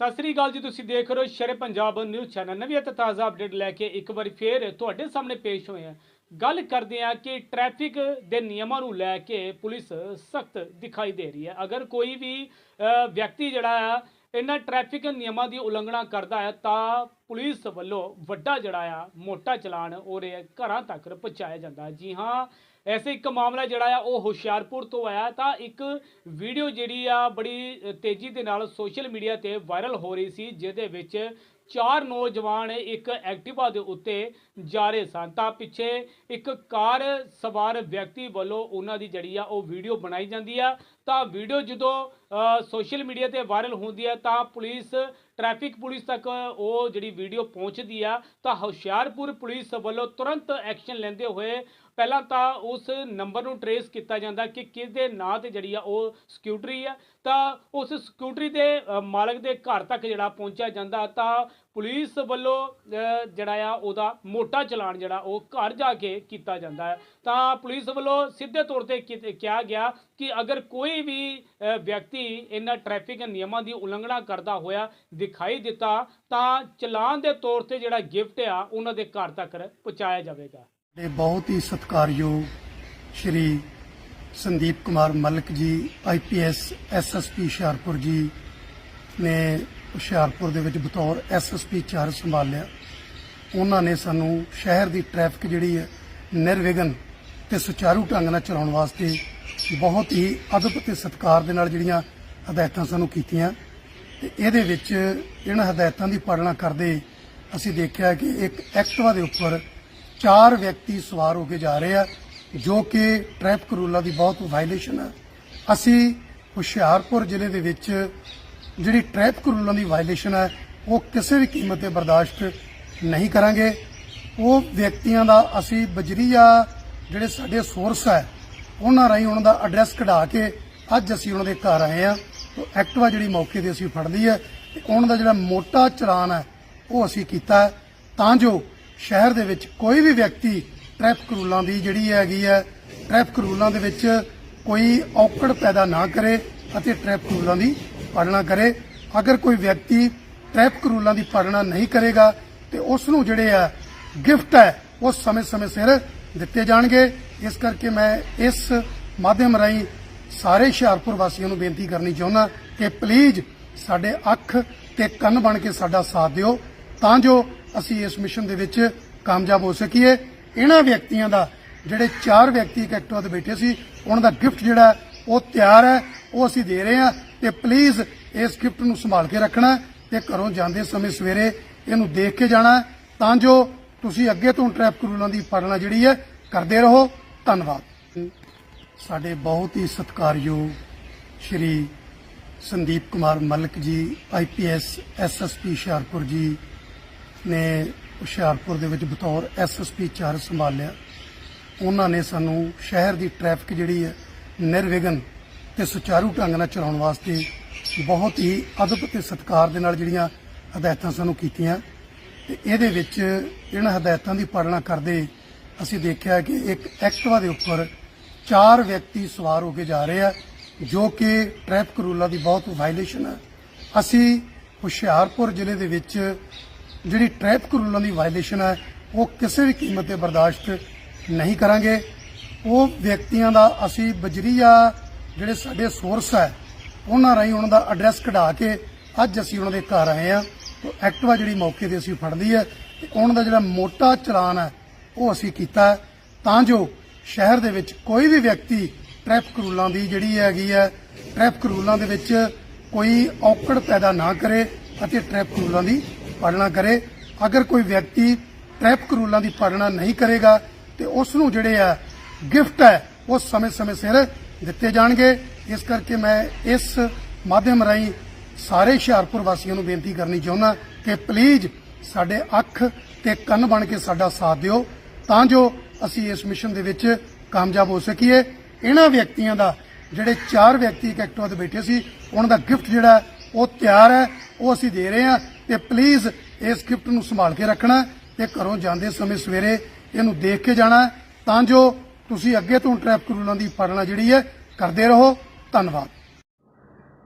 ਸਤਿ ਸ੍ਰੀ ਅਕਾਲ ਜੀ, ਤੁਸੀਂ ਦੇਖ ਰਹੇ ਹੋ ਸ਼ਰੇ ਪੰਜਾਬ ਨਿਊਜ਼ ਚੈਨਲ। ਨਵੀਂ ਅਤੇ ਤਾਜ਼ਾ ਅਪਡੇਟ ਲੈ ਕੇ ਇੱਕ ਵਾਰੀ ਫੇਰ ਤੁਹਾਡੇ ਸਾਹਮਣੇ ਪੇਸ਼ ਹੋਏ ਹਾਂ। ਗੱਲ ਕਰਦੇ ਹਾਂ ਕਿ ਟ੍ਰੈਫਿਕ ਦੇ ਨਿਯਮਾਂ ਨੂੰ ਲੈ ਕੇ ਪੁਲਿਸ ਸਖਤ ਦਿਖਾਈ ਦੇ ਰਹੀ ਹੈ। ਅਗਰ ਕੋਈ ਵੀ ਵਿਅਕਤੀ ਜਿਹੜਾ ਆ, ਇਹਨਾਂ ਟ੍ਰੈਫਿਕ ਨਿਯਮਾਂ ਦੀ ਉਲੰਘਣਾ ਕਰਦਾ ਹੈ, ਤਾਂ ਪੁਲਿਸ ਵੱਲੋਂ ਵੱਡਾ ਜਿਹੜਾ ਆ, ਮੋਟਾ ਚਲਾਨ ਉਹਦੇ ਘਰਾਂ ਤੱਕ ਪਹੁੰਚਾਇਆ ਜਾਂਦਾ ਜੀ ਹਾਂ ਐਸੇ ਇੱਕ ਮਾਮਲਾ ਜਿਹੜਾ ਆ, ਉਹ ਹੁਸ਼ਿਆਰਪੁਰ ਤੋਂ ਆਇਆ। ਤਾਂ ਇੱਕ ਵੀਡੀਓ ਜਿਹੜੀ ਆ, ਬੜੀ ਤੇਜ਼ੀ ਦੇ ਨਾਲ ਸੋਸ਼ਲ ਮੀਡੀਆ ਤੇ ਵਾਇਰਲ ਹੋ ਰਹੀ ਸੀ, ਜਿਹਦੇ ਵਿੱਚ ਚਾਰ ਨੌਜਵਾਨ ਇੱਕ ਐਕਟਿਵਾ ਦੇ ਉੱਤੇ ਜਾ ਰਹੇ ਸਨ। ਤਾਂ ਪਿੱਛੇ ਇੱਕ ਕਾਰ ਸਵਾਰ ਵਿਅਕਤੀ ਵੱਲੋਂ ਉਹਨਾਂ ਦੀ ਜਿਹੜੀ ਆ, ਉਹ ਵੀਡੀਓ ਬਣਾਈ ਜਾਂਦੀ ਆ। ਤਾਂ ਵੀਡੀਓ ਜਦੋਂ ਸੋਸ਼ਲ ਮੀਡੀਆ ਤੇ ਵਾਇਰਲ ਹੁੰਦੀ ਹੈ, ਤਾਂ ਪੁਲਿਸ, ਟ੍ਰੈਫਿਕ ਪੁਲਿਸ ਤੱਕ ਉਹ ਜਿਹੜੀ ਵੀਡੀਓ ਪਹੁੰਚਦੀ ਆ, ਤਾਂ ਹੁਸ਼ਿਆਰਪੁਰ ਪੁਲਿਸ ਵੱਲੋਂ ਤੁਰੰਤ ਐਕਸ਼ਨ ਲੈਂਦੇ ਹੋਏ ਪਹਿਲਾਂ ਤਾਂ ਉਸ ਨੰਬਰ ਨੂੰ ਟਰੇਸ ਕੀਤਾ ਜਾਂਦਾ ਕਿ ਕਿਸ ਦੇ ਨਾਂ ਤੇ ਜਿਹੜੀ ਆ ਉਹ ਸਕੂਟਰੀ ਆ। ਤਾਂ ਉਸ ਸਕੂਟਰੀ ਦੇ ਮਾਲਕ ਦੇ ਘਰ ਤੱਕ ਜਿਹੜਾ ਪਹੁੰਚਿਆ ਜਾਂਦਾ, ਤਾਂ ਪੁਲਿਸ ਵੱਲੋਂ ਜਿਹੜਾ ਆ ਉਹਦਾ ਮੋਟਾ ਚਲਾਨ ਜਿਹੜਾ ਉਹ ਘਰ ਜਾ ਕੇ ਕੀਤਾ ਜਾਂਦਾ ਹੈ। ਤਾਂ ਪੁਲਿਸ ਵੱਲੋਂ ਸਿੱਧੇ ਤੌਰ ਤੇ ਕੀ- ਕਿਹਾ ਗਿਆ ਕਿ ਅਗਰ ਕੋਈ ਵੀ ਵਿਅਕਤੀ ਵਿਅਕਤੀ ਇਹਨਾਂ ਟ੍ਰੈਫਿਕ ਨਿਯਮਾਂ ਦੀ ਉਲੰਘਣਾ ਕਰਦਾ ਹੋਇਆ ਦਿਖਾਈ ਦਿੱਤਾ, ਤਾਂ ਚਲਾਨ ਦੇ ਤੌਰ ਤੇ ਜਿਹੜਾ ਗਿਫਟ ਆ, ਉਹਨਾਂ ਦੇ ਘਰ ਤੱਕ ਪਹੁੰਚਾਇਆ ਜਾਵੇਗਾ। ਦੇ ਬਹੁਤ ਹੀ ਸਤਿਕਾਰਯੋਗ ਸ਼੍ਰੀ ਸੰਦੀਪ ਕੁਮਾਰ ਮਲਕ ਜੀ ਆਈਪੀਐਸ ਐਸਐਸਪੀ ਹੁਸ਼ਿਆਰਪੁਰ ਜੀ ਨੇ ਹੁਸ਼ਿਆਰਪੁਰ ਦੇ ਵਿੱਚ ਬਤੌਰ ਐਸਐਸਪੀ ਚਾਰ ਸੰਭਾਲਿਆ। ਉਹਨਾਂ ਨੇ ਸਾਨੂੰ ਸ਼ਹਿਰ ਦੀ ਟ੍ਰੈਫਿਕ ਜਿਹੜੀ ਹੈ ਨਿਰਵਿਘਨ ਤੇ ਸੁਚਾਰੂ ਢੰਗ ਨਾਲ ਚਲਾਉਣ ਵਾਸਤੇ ਬਹੁਤ ਹੀ ਅਦਬ ਤੇ ਸਤਿਕਾਰ ਦੇ ਨਾਲ ਜਿਹੜੀਆਂ ਹਦਾਇਤਾਂ ਸਾਨੂੰ ਕੀਤੀਆਂ। ਤੇ ਇਹਦੇ ਵਿੱਚ ਇਹਨਾਂ ਹਦਾਇਤਾਂ ਦੀ ਪਾਲਣਾ ਕਰਦੇ ਅਸੀਂ ਦੇਖਿਆ ਕਿ ਇੱਕ ਐਕਟਿਵਾ ਦੇ ਉੱਪਰ ਚਾਰ ਵਿਅਕਤੀ ਸਵਾਰ ਹੋ ਕੇ ਜਾ ਰਹੇ ਆ, ਜੋ ਕਿ ਟ੍ਰੈਫਿਕ ਰੂਲਾਂ ਦੀ ਬਹੁਤ ਵਾਇਲੇਸ਼ਨ ਹੈ ਅਸੀਂ ਹੁਸ਼ਿਆਰਪੁਰ ਜ਼ਿਲ੍ਹੇ ਦੇ ਵਿੱਚ ਜਿਹੜੀ ਟ੍ਰੈਫਿਕ ਰੂਲਾਂ ਦੀ ਵਾਇਲੇਸ਼ਨ ਹੈ ਉਹ ਕਿਸੇ ਵੀ ਕੀਮਤ ਤੇ ਬਰਦਾਸ਼ਤ ਨਹੀਂ ਕਰਾਂਗੇ। ਉਹ ਵਿਅਕਤੀਆਂ ਦਾ ਅਸੀਂ ਬਜਰੀਆ ਜਿਹੜੇ ਸਾਡੇ ਸੋਰਸ ਹੈ ਉਹਨਾਂ ਰਾਹੀਂ ਉਹਨਾਂ ਦਾ ਐਡਰੈਸ ਕਢਾ ਕੇ ਅੱਜ ਅਸੀਂ ਉਹਨਾਂ ਦੇ ਘਰ ਆਏ ਆ ਉਹ ਐਕਟਿਵਾ ਜਿਹੜੀ ਮੌਕੇ ਤੇ ਅਸੀਂ ਫੜ ਲਈ ਹੈ ਤੇ ਉਹਨਾਂ ਦਾ ਜਿਹੜਾ ਮੋਟਾ ਚਲਾਨ ਹੈ, ਉਹ ਅਸੀਂ ਕੀਤਾ ਹੈ। ਤਾਂ ਜੋ ਸ਼ਹਿਰ ਦੇ ਵਿੱਚ ਕੋਈ ਵੀ ਵਿਅਕਤੀ ਟ੍ਰੈਫਿਕ ਰੂਲਾਂ ਦੀ ਜਿਹੜੀ ਹੈਗੀ ਹੈ ਟ੍ਰੈਫਿਕ ਰੂਲਾਂ ਦੇ ਵਿੱਚ ਕੋਈ ਔਕੜ ਪੈਦਾ ਨਾ ਕਰੇ ਅਤੇ ਟ੍ਰੈਫਿਕ ਰੂਲਾਂ ਦੀ ਪਾਲਣਾ ਕਰੇ। ਅਗਰ ਕੋਈ ਵਿਅਕਤੀ ਟ੍ਰੈਫਿਕ ਰੂਲਾਂ ਦੀ ਪਾਲਣਾ ਨਹੀਂ ਕਰੇਗਾ ਤੇ ਉਸ ਨੂੰ ਜਿਹੜੇ ਆ ਗਿਫਟ ਹੈ, ਉਹ ਸਮੇਂ-ਸਮੇਂ ਸਿਰ ਦਿੱਤੇ ਜਾਣਗੇ। ਇਸ ਕਰਕੇ ਮੈਂ ਇਸ ਮਾਧਿਅਮ ਰਾਹੀਂ ਸਾਰੇ ਹੁਸ਼ਿਆਰਪੁਰ ਵਾਸੀਆਂ ਨੂੰ ਬੇਨਤੀ ਕਰਨੀ ਚਾਹੁੰਦਾ ਕਿ ਪਲੀਜ਼ ਸਾਡੇ ਅੱਖ ਤੇ ਕੰਨ ਬਣ ਕੇ ਸਾਡਾ ਸਾਥ ਦਿਓ, ਤਾਂ ਜੋ ਅਸੀਂ ਇਸ ਮਿਸ਼ਨ ਦੇ ਵਿੱਚ ਕਾਮਯਾਬ ਹੋ ਸਕੀਏ। ਇਹਨਾਂ ਵਿਅਕਤੀਆਂ ਦਾ, ਜਿਹੜੇ ਚਾਰ ਵਿਅਕਤੀ ਇੱਕ ਐਕਟਿਵਾ ਤੇ ਬੈਠੇ ਸੀ, ਉਹਨਾਂ ਦਾ ਗਿਫਟ ਜਿਹੜਾ ਉਹ ਤਿਆਰ ਹੈ, ਉਹ ਅਸੀਂ ਦੇ ਰਹੇ ਹਾਂ ਤੇ ਪਲੀਜ਼ ਇਸ ਗਿਫਟ ਨੂੰ ਸੰਭਾਲ ਕੇ ਰੱਖਣਾ ਤੇ ਘਰੋਂ ਜਾਂਦੇ ਸਮੇਂ ਸਵੇਰੇ ਇਹਨੂੰ ਦੇਖ ਕੇ ਜਾਣਾ, ਤਾਂ ਜੋ ਤੁਸੀਂ ਅੱਗੇ ਤੋਂ ਟ੍ਰੈਫਿਕ ਰੂਲਾਂ ਦੀ ਪਾਲਣਾ ਜਿਹੜੀ ਹੈ, ਕਰਦੇ ਰਹੋ। ਧੰਨਵਾਦ। ਸਾਡੇ ਬਹੁਤ ਹੀ ਸਤਿਕਾਰਯੋਗ ਸ਼੍ਰੀ ਸੰਦੀਪ ਕੁਮਾਰ ਮਲਕ ਜੀ ਆਈਪੀਐਸ ਐਸਐਸਪੀ ਹੁਸ਼ਿਆਰਪੁਰ ਜੀ ਨੇ ਹੁਸ਼ਿਆਰਪੁਰ ਦੇ ਵਿੱਚ ਬਤੌਰ ਐਸਐਸਪੀ ਚਾਰਜ ਸੰਭਾਲਿਆ। ਉਹਨਾਂ ਨੇ ਸਾਨੂੰ ਸ਼ਹਿਰ ਦੀ ਟ੍ਰੈਫਿਕ ਜਿਹੜੀ ਹੈ, ਨਿਰਵਿਘਨ ਤੇ ਸੁਚਾਰੂ ਢੰਗ ਨਾਲ ਚਲਾਉਣ ਵਾਸਤੇ ਬਹੁਤ ਹੀ ਅਦਬ ਤੇ ਸਤਿਕਾਰ ਦੇ ਨਾਲ ਜਿਹੜੀਆਂ ਹਦਾਇਤਾਂ ਸਾਨੂੰ ਕੀਤੀਆਂ। ਤੇ ਇਹਦੇ ਵਿੱਚ ਇਹਨਾਂ ਹਦਾਇਤਾਂ ਦੀ ਪਾਲਣਾ ਕਰਦੇ ਅਸੀਂ ਦੇਖਿਆ ਕਿ ਇੱਕ ਐਕਟਿਵਾ ਦੇ ਉੱਪਰ ਚਾਰ ਵਿਅਕਤੀ ਸਵਾਰ ਹੋ ਕੇ ਜਾ ਰਹੇ ਆ, ਜੋ ਕਿ ਟ੍ਰੈਫਿਕ ਰੂਲਾਂ ਦੀ ਬਹੁਤ ਵਾਇਲੇਸ਼ਨ ਹੈ ਅਸੀਂ ਹੁਸ਼ਿਆਰਪੁਰ ਜ਼ਿਲ੍ਹੇ ਦੇ ਵਿੱਚ ਜਿਹੜੀ ਟ੍ਰੈਫਿਕ ਰੂਲਾਂ ਦੀ ਵਾਇਲੇਸ਼ਨ ਹੈ ਉਹ ਕਿਸੇ ਵੀ ਕੀਮਤ ਤੇ ਬਰਦਾਸ਼ਤ ਨਹੀਂ ਕਰਾਂਗੇ। ਉਹ ਵਿਅਕਤੀਆਂ ਦਾ ਅਸੀਂ ਬਜਰੀਆ ਜਿਹੜੇ ਸਾਡੇ ਸੋਰਸ ਹੈ ਉਹਨਾਂ ਰਾਹੀਂ ਉਹਨਾਂ ਦਾ ਐਡਰੈਸ ਕਢਾ ਕੇ ਅੱਜ ਅਸੀਂ ਉਹਨਾਂ ਦੇ ਘਰ ਆਏ ਆ। ਐਕਟਿਵਾ ਜਿਹੜੀ ਮੌਕੇ ਤੇ ਅਸੀਂ ਫੜ ਲਈ ਹੈ ਤੇ ਉਹਨਾਂ ਦਾ ਜਿਹੜਾ ਮੋਟਾ ਚਲਾਨ ਹੈ, ਉਹ ਅਸੀਂ ਕੀਤਾ ਹੈ। ਤਾਂ ਜੋ ਸ਼ਹਿਰ ਦੇ ਵਿੱਚ ਕੋਈ ਵੀ ਵਿਅਕਤੀ ਟ੍ਰੈਫਿਕ ਰੂਲਾਂ ਦੀ ਜਿਹੜੀ ਹੈਗੀ ਹੈ, ਟ੍ਰੈਫਿਕ ਰੂਲਾਂ ਦੇ ਵਿੱਚ ਕੋਈ ਔਕੜ ਪੈਦਾ ਨਾ ਕਰੇ ਅਤੇ ਟ੍ਰੈਫਿਕ ਰੂਲਾਂ ਦੀ ਪਾਲਣਾ ਕਰੇ। ਅਗਰ ਕੋਈ ਵਿਅਕਤੀ ਟ੍ਰੈਫਿਕ ਰੂਲਾਂ ਦੀ ਪਾਲਣਾ ਨਹੀਂ ਕਰੇਗਾ ਤੇ ਉਸ ਨੂੰ ਜਿਹੜੇ ਆ ਗਿਫਟ ਹੈ, ਉਹ ਸਮੇਂ-ਸਮੇਂ ਸਿਰ ਦਿੱਤੇ ਜਾਣਗੇ। ਇਸ ਕਰਕੇ ਮੈਂ ਇਸ ਮਾਧਿਅਮ ਰਾਹੀਂ ਸਾਰੇ ਹੁਸ਼ਿਆਰਪੁਰ ਵਾਸੀਆਂ ਨੂੰ ਬੇਨਤੀ ਕਰਨੀ ਚਾਹੁੰਦਾ ਕਿ ਪਲੀਜ਼ ਸਾਡੇ ਅੱਖ ਤੇ ਕੰਨ ਬਣ ਕੇ ਸਾਡਾ ਸਾਥ ਦਿਓ। ਤਾਂ ਜੋ ਅਸੀਂ ਇਸ ਮਿਸ਼ਨ ਦੇ ਵਿੱਚ ਕਾਮਯਾਬ ਹੋ ਸਕੀਏ। ਇਹਨਾਂ ਵਿਅਕਤੀਆਂ ਦਾ, ਜਿਹੜੇ ਚਾਰ ਵਿਅਕਤੀ ਇੱਕ ਐਕਟਿਵਾ ਤੇ ਬੈਠੇ ਸੀ, ਉਹਨਾਂ ਦਾ ਗਿਫਟ ਜਿਹੜਾ ਉਹ ਤਿਆਰ ਹੈ, ਉਹ ਅਸੀਂ ਦੇ ਰਹੇ ਹਾਂ ਤੇ ਪਲੀਜ਼ ਇਸ ਗਿਫਟ ਨੂੰ ਸੰਭਾਲ ਕੇ ਰੱਖਣਾ ਤੇ ਘਰੋਂ ਜਾਂਦੇ ਸਮੇਂ ਸਵੇਰੇ ਇਹਨੂੰ ਦੇਖ ਕੇ ਜਾਣਾ ਤਾਂ ਜੋ ਤੁਸੀਂ ਅੱਗੇ ਤੋਂ ਟ੍ਰੈਫਿਕ ਰੂਲਾਂ ਦੀ ਪਾਲਣਾ ਜਿਹੜੀ ਹੈ, ਕਰਦੇ ਰਹੋ। ਧੰਨਵਾਦ।